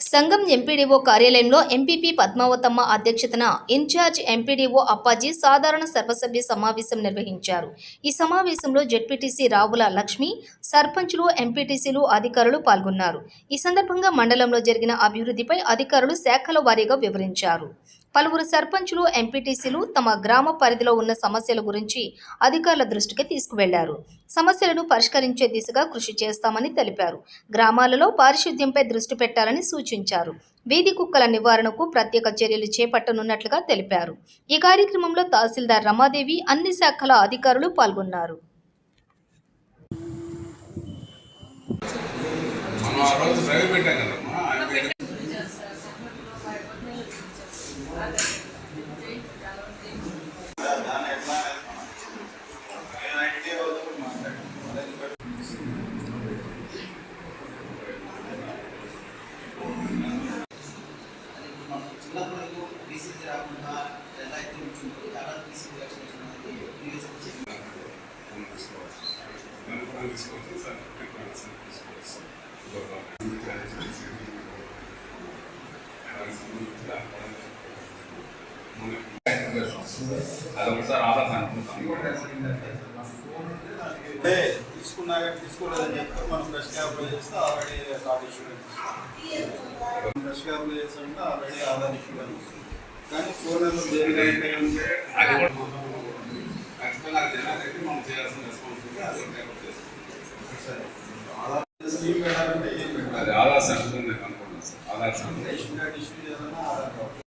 సంఘం ఎంపీడీఓ కార్యాలయంలో ఎంపీపీ పద్మావతమ్మ అధ్యక్షతన ఇన్ఛార్జ్ ఎంపీడీఓ అప్పాజీ సాధారణ సర్వసభ్య సమావేశం నిర్వహించారు. ఈ సమావేశంలో జెడ్పీటీసీ రావుల లక్ష్మి సర్పంచులు ఎంపీటీసీలు అధికారులు పాల్గొన్నారు. ఈ సందర్భంగా మండలంలో జరిగిన అభివృద్ధిపై అధికారులు శాఖల వారీగా వివరించారు. పలువురు సర్పంచులు ఎంపీటీసీలు తమ గ్రామ పరిధిలో ఉన్న సమస్యల గురించి అధికారుల దృష్టికి తీసుకువెళ్ళారు. సమస్యలను పరిష్కరించే దిశగా కృషి చేస్తామని తెలిపారు. గ్రామాలలో పారిశుద్ధ్యంపై దృష్టి పెట్టాలని సూచించారు. వీధి కుక్కల నివారణకు ప్రత్యేక చర్యలు చేపట్టనున్నట్లుగా తెలిపారు. ఈ కార్యక్రమంలో తహసీల్దార్ రమాదేవి అన్ని శాఖల అధికారులు పాల్గొన్నారు. మనం ఆ రోజు డ్రైవ్ పెట్టాం బీసీసీ రాకుండా ఎలా అయితే ఉంటుందో అలా బీసీసీ అనేది అనుకుంటాను అంటే తీసుకున్నా కానీ తీసుకోలేదని చెప్పి మనం ఫ్రెష్గా అప్లై చేస్తే ఆల్రెడీ కార్డ్ ఇష్యూ ఫ్రెష్గా అప్లై చేస్తుంటే ఆల్రెడీ ఆధార్ ఇష్యూ అని వస్తుంది. కానీ ఉంటే అది ఖచ్చితంగా జనాలకి మనం చేయాల్సిన రెస్పాన్సిబిలిటీ అది చేస్తాం. స్కీమ్ పెట్టాలంటే ఏం పెట్టాలి ఆధార్ సెంటర్ నేను sir Aadhaar centre ration card issue చేయాలన్నా ఆధార్ కార్డు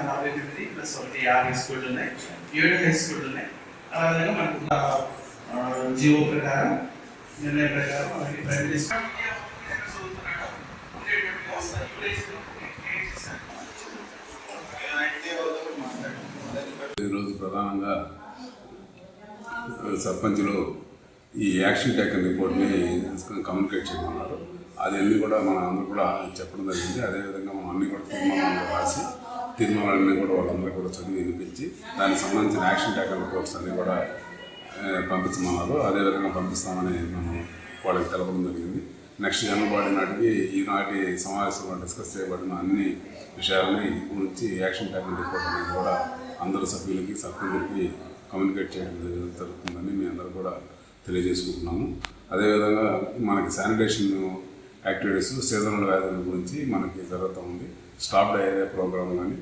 నలభై తొమ్మిది ప్లస్ ఒకటి యాభై స్కూళ్ళు ఉన్నాయి ఏడు హై స్కూళ్ళు ఉన్నాయి అలాగే మనకు ఆ, ప్రకారం నిర్ణయం ప్రకారం మనకి ఈరోజు ప్రధానంగా సర్పంచ్లో ఈ యాక్షన్ టేకన్ రిపోర్ట్ని కమ్యూనికేట్ చేయమన్నారు. అది అన్ని కూడా మన అందరూ కూడా చెప్పడం జరిగింది. అదేవిధంగా మనం అన్ని కూడా తీర్మానాలు రాసి తీర్మానాలన్నీ కూడా వాళ్ళందరూ కూడా చదివి వినిపించి దానికి సంబంధించిన యాక్షన్ టేకన్ రిపోర్ట్స్ అన్నీ కూడా పంపించమన్నారు. అదేవిధంగా పంపిస్తామని మనం వాళ్ళకి తెలపడం జరిగింది. నెక్స్ట్ జనవరి నాటికి ఈనాటి సమావేశంలో డిస్కస్ చేయబడిన అన్ని విషయాలని గురించి యాక్షన్ టేకన్ రిపోర్ట్ అనేది కూడా అందరు సభ్యులకి సభ్యులకి కమ్యూనికేట్ చేయడం జరుగుతుందని మీ అందరూ కూడా తెలియజేసుకుంటున్నాము. అదేవిధంగా మనకి శానిటేషన్ యాక్టివిటీస్ సీజనల్ వ్యాధుల గురించి మనకి జరుగుతూ ఉంది. స్టాప్ డయేరియా ప్రోగ్రామ్ కానీ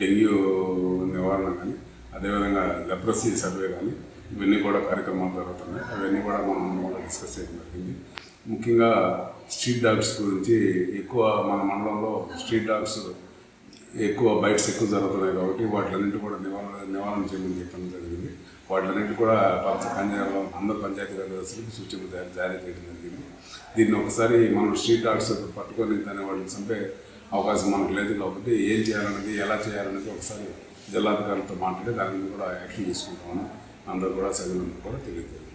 డెంగ్యూ నివారణ కానీ అదేవిధంగా లెప్రసీ సర్వే కానీ ఇవన్నీ కూడా కార్యక్రమాలు జరుగుతున్నాయి. అవన్నీ కూడా మనం డిస్కస్ చేయడం జరిగింది. ముఖ్యంగా స్ట్రీట్ డాగ్స్ గురించి ఎక్కువ మన మండలంలో స్ట్రీట్ డాగ్స్ ఎక్కువ బైట్స్ ఎక్కువ జరుగుతున్నాయి కాబట్టి వాటిలన్నింటి కూడా నివారణ నివారణ చేయమని చెప్పడం జరిగింది. వాటిలన్నింటి కూడా పంచ పంచాయతీలో అందరు పంచాయతీ కార్యదర్శులకు సూచనలు జారీ చేయడం జరిగింది. దీన్ని ఒకసారి మనం స్ట్రీట్ డాగ్స్ పట్టుకొని దాన్ని వాళ్ళని చంపే అవకాశం మనకు లేదు కాబట్టి ఏం చేయాలనేది ఎలా చేయాలనేది ఒకసారి జిల్లాధికారులతో మాట్లాడి దాని మీద కూడా యాక్షన్ తీసుకుంటామని అందరూ కూడా సభ్యులందరూ కూడా తెలియజేయారు